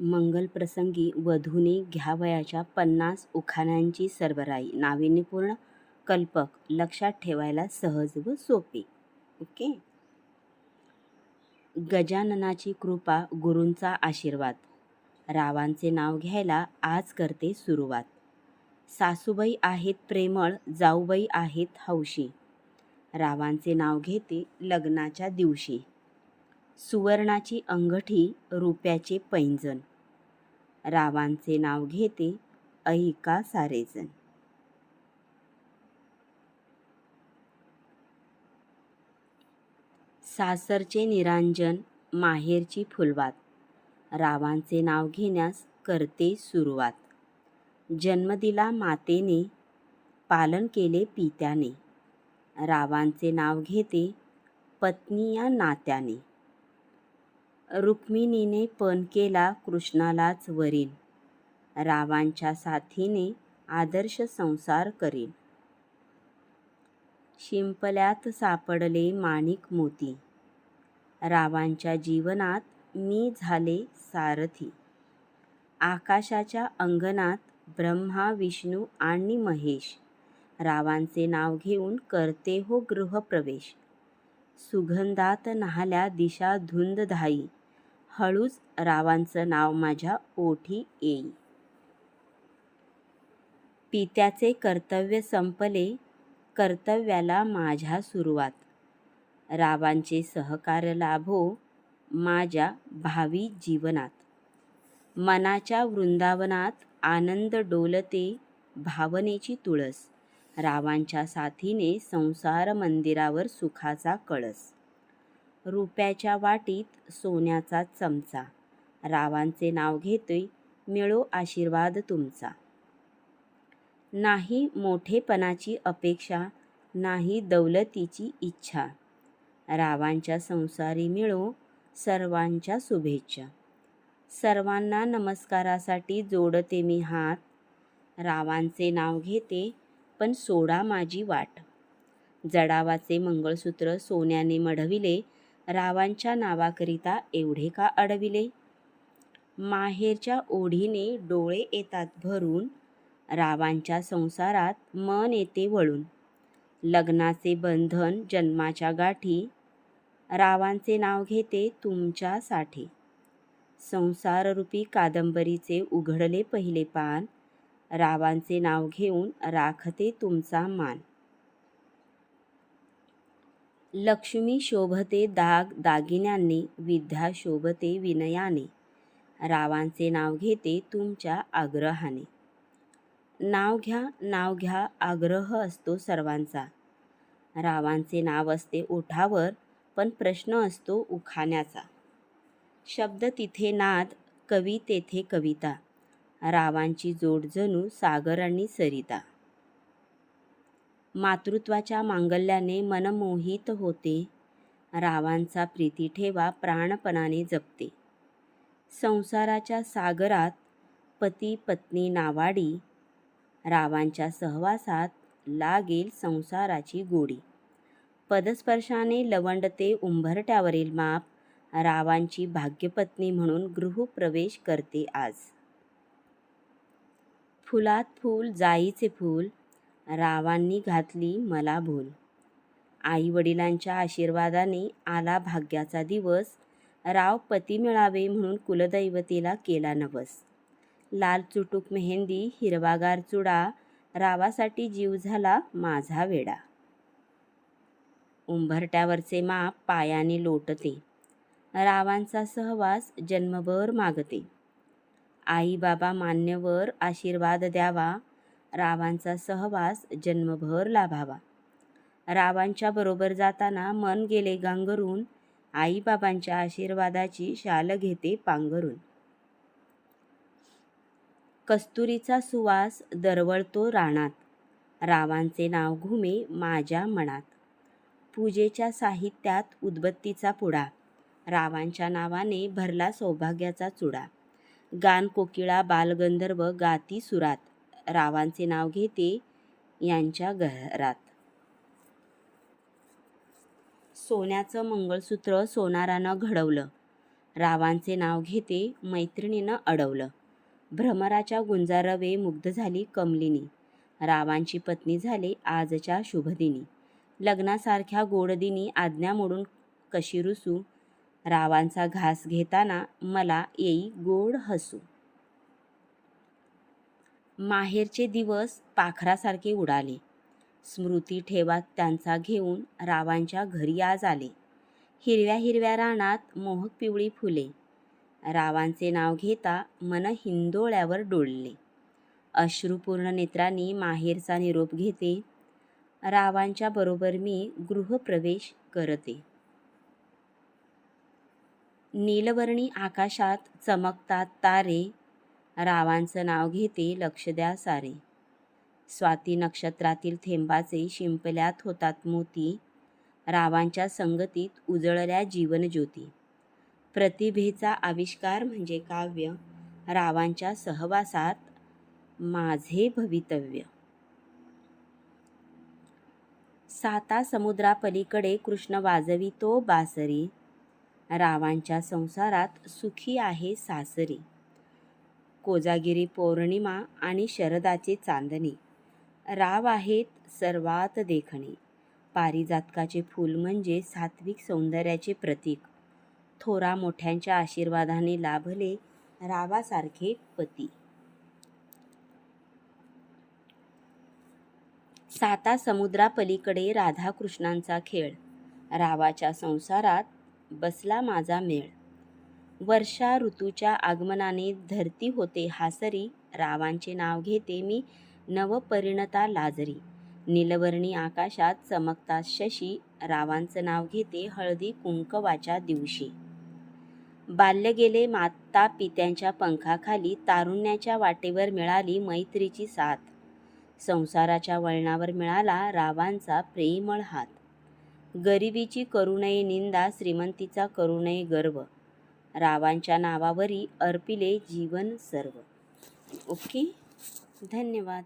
मंगलप्रसंगी वधूने घ्यावयाच्या पन्नास उखाण्यांची सरबराई नाविन्यपूर्ण कल्पक लक्षात ठेवायला सहज व सोपे. ओके? गजाननाची कृपा गुरूंचा आशीर्वाद. रावांचे नाव घ्यायला आज करते सुरुवात. सासूबाई आहेत प्रेमळ जाऊबाई आहेत हौशी. रावांचे नाव घेते लग्नाच्या दिवशी. सुवर्णाची अंगठी रुप्याचे पैंजण. रावांचे नाव घेते ऐका सारेजण. सासरचे निरांजन माहेरची फुलवात. रावांचे नाव घेण्यास करते सुरुवात. जन्म दिला मातेने पालन केले पित्याने. रावांचे नाव घेते पत्नी या नात्याने. रुक्मिणीने पण केला कृष्णालाच वरील. रावांच्या साथीने आदर्श संसार करील. शिंपल्यात सापडले माणिक मोती. रावांच्या जीवनात मी झाले सारथी. आकाशाच्या अंगणात ब्रह्मा विष्णू आणि महेश. रावांचे नाव घेऊन करते हो गृहप्रवेश. सुगंधात नाहल्या दिशा धुंद धाई हळूच रावांचं नाव माझ्या ओठी येई पित्याचे कर्तव्य संपले कर्तव्याला माझ्या सुरुवात. रावांचे सहकार्य लाभो माझ्या भावी जीवनात. मनाच्या वृंदावनात आनंद डोलते भावनेची तुळस. रावांच्या साथीने संसार मंदिरावर सुखाचा कळस. रुप्याच्या वाटीत सोन्याचा चमचा. रावांचे नाव घेतोय मिळो आशीर्वाद तुमचा. नाही मोठेपणाची अपेक्षा नाही दौलतीची इच्छा. रावांच्या संसारी मिळो सर्वांच्या शुभेच्छा. सर्वांना नमस्कारासाठी जोडते मी हात. रावांचे नाव घेते पण सोडा माझी वाट. जडावाचे मंगळसूत्र सोन्याने मढविले रावांच्या नावाकरिता एवढे का अडविले? माहेरच्या ओढीने डोळे येतात भरून रावांच्या संसारात मन येते वळून. लग्नाचे बंधन जन्माच्या गाठी रावांचे नाव घेते तुमच्यासाठी संसाररूपी कादंबरीचे उघडले पहिले पान रावांचे नाव घेऊन राखते तुमचा मान. लक्ष्मी शोभते दाग दागिन्यांनी विद्या शोभते विनयाने. रावांचे नाव घेते तुमच्या आग्रहाने. नाव घ्या नाव घ्या आग्रह असतो सर्वांचा. रावांचे नाव असते ओठावर पण प्रश्न असतो उखाण्याचा. शब्द तिथे नाद कवी तेथे कविता. रावांची जोड जणू सागर आणि सरिता. मातृत्वाच्या मांगल्याने मन मोहित होते. रावांचा प्रीती ठेवा प्राणपणाने जपते. संसाराच्या सागरात पती पत्नी नावाडी. रावांच्या सहवासात लागेल संसाराची गोडी. पदस्पर्शाने लवंडते उंबरट्यावरील माप. रावांची भाग्यपत्नी म्हणून गृहप्रवेश करते आज. फुलात फूल जाईचे फूल रावांनी घातली मला भूल. आईवडिलांच्या आशीर्वादाने आला भाग्याचा दिवस. राव पती मिळावे म्हणून कुलदैवतेला केला नवस. लाल चुटूक मेहंदी हिरवागार चुडा रावासाठी जीव झाला माझा वेडा. उंबरट्यावरचे माप पायाने लोटते. रावांचा सहवास जन्मभर मागते. आई बाबा मान्यवर आशीर्वाद द्यावा. रावांचा सहवास जन्मभर लाभावा. रावांच्या बरोबर जाताना मन गेले गांगरून आईबाबांच्या आशीर्वादाची शाल घेते पांघरून. कस्तुरीचा सुवास दरवळतो रानात. रावांचे नाव घुमे माझ्या मनात. पूजेच्या साहित्यात उदबत्तीचा पुडा. रावांच्या नावाने भरला सौभाग्याचा चुडा. गान कोकिळा बालगंधर्व गाती सुरात. रावांचे नाव घेते यांच्या घरात. सोन्याचं मंगळसूत्र सोनारानं घडवलं. रावांचे नाव घेते मैत्रिणीनं अडवलं. भ्रमराच्या गुंजारवे मुग्ध झाली कमलिनी. रावांची पत्नी झाले आजच्या शुभदिनी. लग्नासारख्या गोडदिनी आज्ञा मोडून कशी रुसू? रावांचा घास घेताना मला येई गोड हसू. माहेरचे दिवस पाखरासारखे उडाले. स्मृती ठेवा त्यांचा घेऊन रावांच्या घरी आज आले. हिरव्या हिरव्या रानात मोहक पिवळी फुले. रावांचे नाव घेता मन हिंदोळ्यावर डोळले. अश्रुपूर्ण नेत्रांनी माहेरचा निरोप घेते. रावांच्या बरोबर मी गृहप्रवेश करते. नीलवर्णी आकाशात चमकतात तारे. रावांचं नाव घेते लक्ष द्या सारे. स्वाती नक्षत्रातील थेंबाचे शिंपल्यात होतात मोती. रावांच्या संगतीत उजळल्या जीवनज्योती. प्रतिभेचा आविष्कार म्हणजे काव्य. रावांच्या सहवासात माझे भवितव्य. साता समुद्रापलीकडे कृष्ण वाजवितो बासरी. रावांच्या संसारात सुखी आहे सासरी. कोजागिरी पौर्णिमा आणि शरदाचे चांदणे. राव आहेत सर्वात देखणे. पारिजातकाचे फूल म्हणजे सात्विक सौंदर्याचे प्रतीक. थोरा मोठ्यांच्या आशीर्वादाने लाभले रावासारखे पती. साता समुद्रापलीकडे राधाकृष्णांचा खेळ. रावाच्या संसारात बसला माझा मेळ. वर्षा ऋतूच्या आगमनाने धरती होते हासरी. रावांचे नाव घेते मी नवपरिणता लाजरी. नीलवर्णी आकाशात चमकतात शशी. रावांचं नाव घेते हळदी कुंकवाच्या दिवशी. बाल्य गेले माता पित्यांच्या पंखाखाली तारुण्याच्या वाटेवर मिळाली मैत्रीची साथ. संसाराच्या वळणावर मिळाला रावांचा प्रेमळ हात. गरिबीची करू नये निंदा श्रीमंतीचा करू नये गर्व. रावांच्या नावावरी अर्पिले जीवन सर्व. ओके? धन्यवाद.